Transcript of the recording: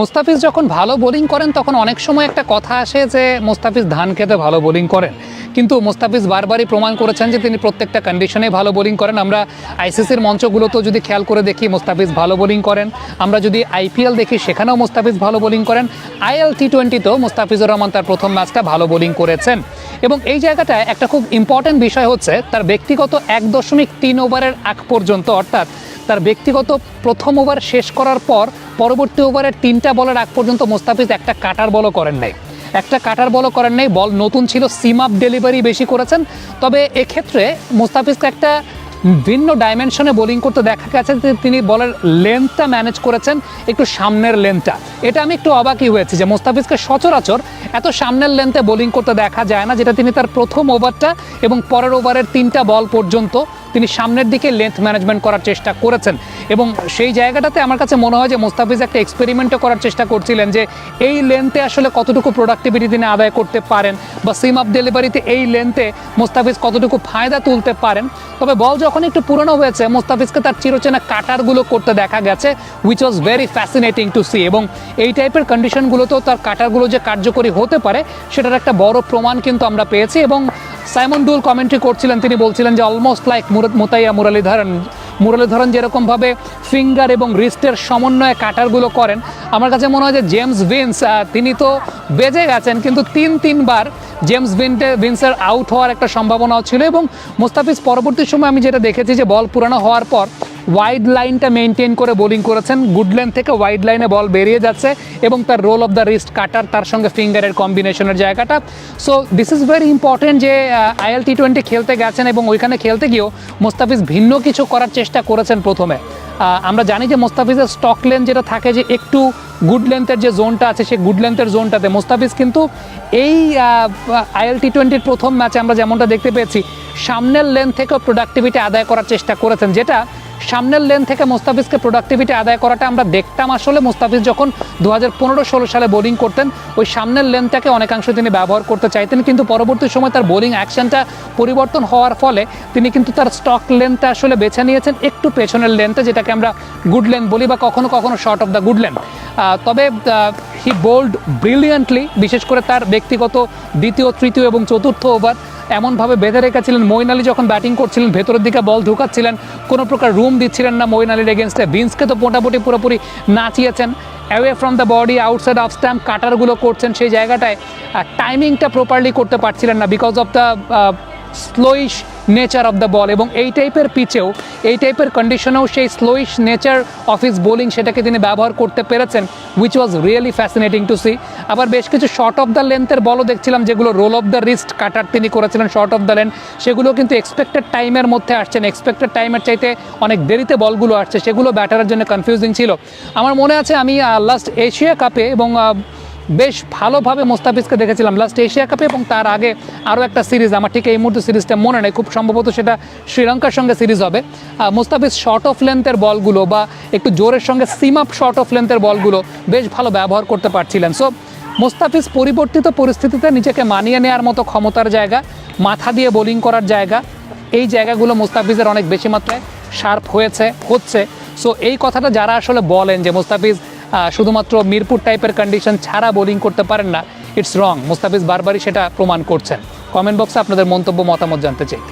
মোস্তাফিজ যখন ভালো বোলিং করেন, তখন অনেক সময় একটা কথা আসে যে, মোস্তাফিজ ধান খেতে ভালো বোলিং করেন। কিন্তু মোস্তাফিজ বারবারই প্রমাণ করেছেন যে তিনি প্রত্যেকটা কন্ডিশনে ভালো বোলিং করেন। আমরা আইসিসির মঞ্চগুলোতেও যদি খেয়াল করে দেখি, মোস্তাফিজ ভালো বোলিং করেন। আমরা যদি আইপিএল দেখি, সেখানেও মোস্তাফিজ ভালো বোলিং করেন। আইএল টি টোয়েন্টিতেও মোস্তাফিজুর রহমান তার প্রথম ম্যাচটা ভালো বোলিং করেছেন। এবং এই জায়গাটায় একটা খুব ইম্পর্ট্যান্ট বিষয় হচ্ছে, তার ব্যক্তিগত এক দশমিক তিন ওভারের আগ পর্যন্ত, অর্থাৎ তার ব্যক্তিগত প্রথম ওভার শেষ করার পর, পরবর্তী ওভারের তিনটা বলের আগ পর্যন্ত মোস্তাফিজ একটা কাটার বলও করেন নাই। একটা কাটার বলও করেন নাই, বল নতুন ছিল সিম আপ ডেলিভারি বেশি করেছেন। তবে এক্ষেত্রে মোস্তাফিজকে একটা ভিন্ন ডাইমেনশনে বোলিং করতে দেখা গেছে যে তিনি বলের লেন্থটা ম্যানেজ করেছেন, একটু সামনের লেন্থটা এটা আমি একটু অবাকই হয়েছি যে মোস্তাফিজকে সচরাচর এত সামনের লেন্থে বোলিং করতে দেখা যায় না, যেটা তিনি তার প্রথম ওভারটা এবং পরের ওভারের তিনটা বল পর্যন্ত তিনি সামনের দিকে লেন্থ ম্যানেজমেন্ট করার চেষ্টা করেছেন। এবং সেই জায়গাটাতে আমার কাছে মনে হয় যে মোস্তাফিজ একটা এক্সপেরিমেন্টও করার চেষ্টা করছিলেন যে এই লেন্থে আসলে কতটুকু প্রোডাক্টিভিটি তিনি আদায় করতে পারেন বা সিম আপ ডেলিভারিতে এই লেন্থে মোস্তাফিজ কতটুকু ফায়দা তুলতে পারেন। তবে বল যখন একটু পুরনো হয়েছে, মোস্তাফিজকে তার চিরচেনা কাটারগুলো করতে দেখা গেছে which was very fascinating to see এবং এই টাইপের কন্ডিশনগুলোতেও তার কাটারগুলো যে কার্যকরী হতে পারে, সেটার একটা বড় প্রমাণ কিন্তু আমরা পেয়েছি এবং সাইমন ডুল কমেন্ট্রি করছিলেন, তিনি বলছিলেন যে অলমোস্ট লাইক মোতাইয়া মুরালীধরন, মুরলীধরন যেরকমভাবে ফিঙ্গার এবং রিস্টের সমন্বয়ে কাটারগুলো করেন, আমার কাছে মনে হয় যে জেমস ভিন্স তিনি তো বেজে গেছেন, কিন্তু তিন তিনবার জেমস ভিনটে ভিন্সের আউট হওয়ার একটা সম্ভাবনাও ছিল এবং মোস্তাফিজ পরবর্তী সময় আমি যেটা দেখেছি যে বল পুরানো হওয়ার পর ওয়াইড লাইনটা মেনটেন করে বোলিং করেছেন। গুড লাইন থেকে ওয়াইড লাইনে বল বেরিয়ে যাচ্ছে এবং তার roll of the wrist cutter তার সঙ্গে ফিঙ্গারের কম্বিনেশনের জায়গাটা। So this is very important যে আইএল টি টোয়েন্টি খেলতে গেছেন এবং ওইখানে খেলতে গিয়েও মোস্তাফিজ ভিন্ন কিছু করার চেষ্টা করেছেন প্রথমে। আমরা জানি যে মোস্তাফিজের স্টক লেন যেটা থাকে যে একটু গুড লেন্থের যে জোনটা আছে, সেই গুড লেন্থের জোনটাতে মোস্তাফিজ কিন্তু এই আইএল টি টোয়েন্টির প্রথম ম্যাচে আমরা যেমনটা দেখতে পেয়েছি, সামনের লেন থেকেও প্রোডাক্টিভিটি আদায় করার চেষ্টা করেছেন, যেটা সামনের লেন থেকে মোস্তাফিজকে প্রোডাক্টিভিটি আদায় করাটা আমরা দেখতাম আসলে। মোস্তাফিজ যখন দু হাজার পনেরো ষোলো সালে বোলিং করতেন, ওই সামনের লেনটাকে অনেকাংশ তিনি ব্যবহার করতে চাইতেন, কিন্তু পরবর্তী সময় তার বোলিং অ্যাকশনটা পরিবর্তন হওয়ার ফলে তিনি কিন্তু তার স্টক লেনটা আসলে বেছে নিয়েছেন একটু পেছনের লেনটা, যেটাকে আমরা গুড লেন বলি বা কখনো কখনো short of the good length তবে হি বোল্ড ব্রিলিয়ান্টলি বিশেষ করে তার ব্যক্তিগত দ্বিতীয়, তৃতীয় এবং চতুর্থ ওভার এমনভাবে বেঁধে রেখেছিলেন মইন আলী যখন ব্যাটিং করছিলেন, ভেতরের দিকে বল ঢুকাচ্ছিলেন, কোনো প্রকার রুম দিচ্ছিলেন না মইন আলীর এগেনস্টে বিন্সকে তো মোটামুটি পুরোপুরি নাচিয়েছেন। Away from the body outside off stump কাটারগুলো করছেন সেই জায়গাটায় টাইমিংটা প্রপারলি করতে পারছিলেন না because of the slowish nature of the ball এবং এই টাইপের পিচেও এই টাইপের কন্ডিশনেও সেই slowish nature of his bowling সেটাকে তিনি ব্যবহার করতে পেরেছেন which was really fascinating to see আবার বেশ কিছু শর্ট অফ দ্য লেন্থের বলও দেখছিলাম, যেগুলো roll of the wrist cutter তিনি করেছিলেন শর্ট অফ দ্য লেন্থ সেগুলো কিন্তু এক্সপেক্টেড টাইমের মধ্যে আসছেন এক্সপেক্টেড টাইমের চাইতে অনেক দেরিতে বলগুলো আসছে, সেগুলো ব্যাটারের জন্য কনফিউজিং ছিল। আমার মনে আছে আমি লাস্ট এশিয়া কাপে এবং বেশ ভালোভাবে মোস্তাফিজকে দেখেছিলাম লাস্ট এশিয়া কাপে এবং তার আগে আরও একটা সিরিজ আমার ঠিক এই মুহূর্তে সিরিজটা মনে নেই, খুব সম্ভবত সেটা শ্রীলঙ্কার সঙ্গে সিরিজ হবে। মোস্তাফিজ শর্ট অফ লেন্থের বলগুলো বা একটু জোরের সঙ্গে সিম আপ শর্ট অফ লেন্থের বলগুলো বেশ ভালো ব্যবহার করতে পারছিলেন। সো মোস্তাফিজ পরিবর্তিত পরিস্থিতিতে নিজেকে মানিয়ে নেওয়ার মতো ক্ষমতার জায়গা, মাথা দিয়ে বোলিং করার জায়গা, এই জায়গাগুলো মোস্তাফিজের অনেক বেশি মাত্রায় শার্প হয়েছে, হচ্ছে। সো এই কথাটা যারা আসলে বলেন যে মোস্তাফিজ শুধুমাত্র মিরপুর টাইপের কন্ডিশন ছাড়া বোলিং করতে পারেন না। ইটস রং মুস্তাফিজ বারবারই সেটা প্রমাণ করছেন। কমেন্ট বক্সে আপনাদের মন্তব্য, মতামত জানতে চাই।